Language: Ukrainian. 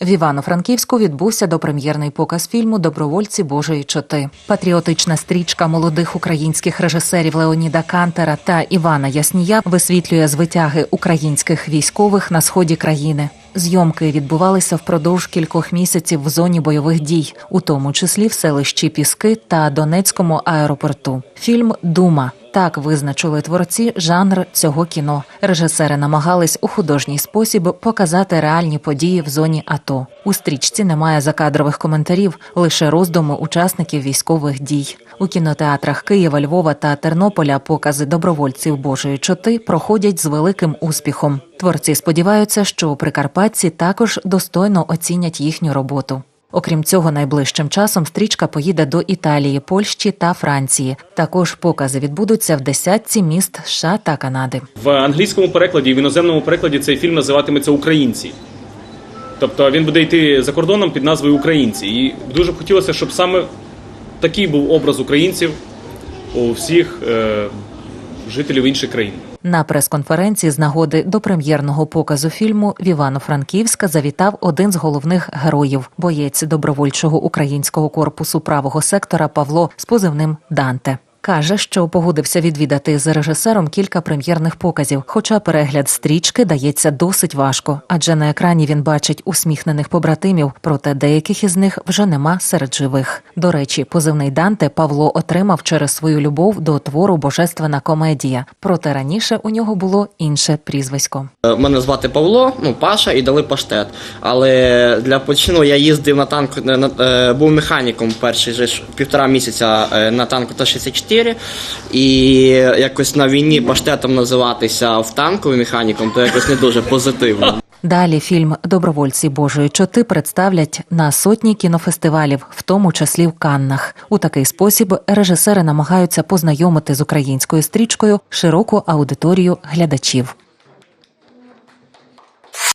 В Івано-Франківську відбувся допрем'єрний показ фільму Добровольці Божої чоти. Патріотична стрічка молодих українських режисерів Леоніда Кантера та Івана Яснія висвітлює звитяги українських військових на сході країни. Зйомки відбувалися впродовж кількох місяців в зоні бойових дій, у тому числі в селищі Піски та Донецькому аеропорту. Фільм Дума. Так визначили творці жанр цього кіно. Режисери намагались у художній спосіб показати реальні події в зоні АТО. У стрічці немає закадрових коментарів, лише роздуми учасників військових дій. У кінотеатрах Києва, Львова та Тернополя покази добровольців Божої чоти проходять з великим успіхом. Творці сподіваються, що у прикарпатці також достойно оцінять їхню роботу. Окрім цього, найближчим часом стрічка поїде до Італії, Польщі та Франції. Також покази відбудуться в десятці міст США та Канади. В англійському перекладі і в іноземному перекладі цей фільм називатиметься Українці. Тобто він буде йти за кордоном під назвою Українці. І дуже б хотілося, щоб саме такий був образ українців у всіх е, жителів інших країн. На прес-конференції з нагоди до прем'єрного показу фільму в Івано-Франківська завітав один з головних героїв, боєць добровольчого українського корпусу правого сектора Павло з позивним Данте. Каже, що погодився відвідати з режисером кілька прем'єрних показів, хоча перегляд стрічки дається досить важко, адже на екрані він бачить усміхнених побратимів, проте деяких із них вже нема серед живих. До речі, позивний Данте Павло отримав через свою любов до твору Божественна комедія. Проте раніше у нього було інше прізвисько. Е, Мене звати Павло, ну Паша, і дали паштет. Але для почину я їздив на танку, на- е, був механіком перший ж півтора місяця е, на танку Т-64. І якось на війні паштетом називатися в танковим механіком, то якось не дуже позитивно. Далі фільм Добровольці Божої чоти представлять на сотні кінофестивалів, в тому числі в Каннах. У такий спосіб режисери намагаються познайомити з українською стрічкою широку аудиторію глядачів.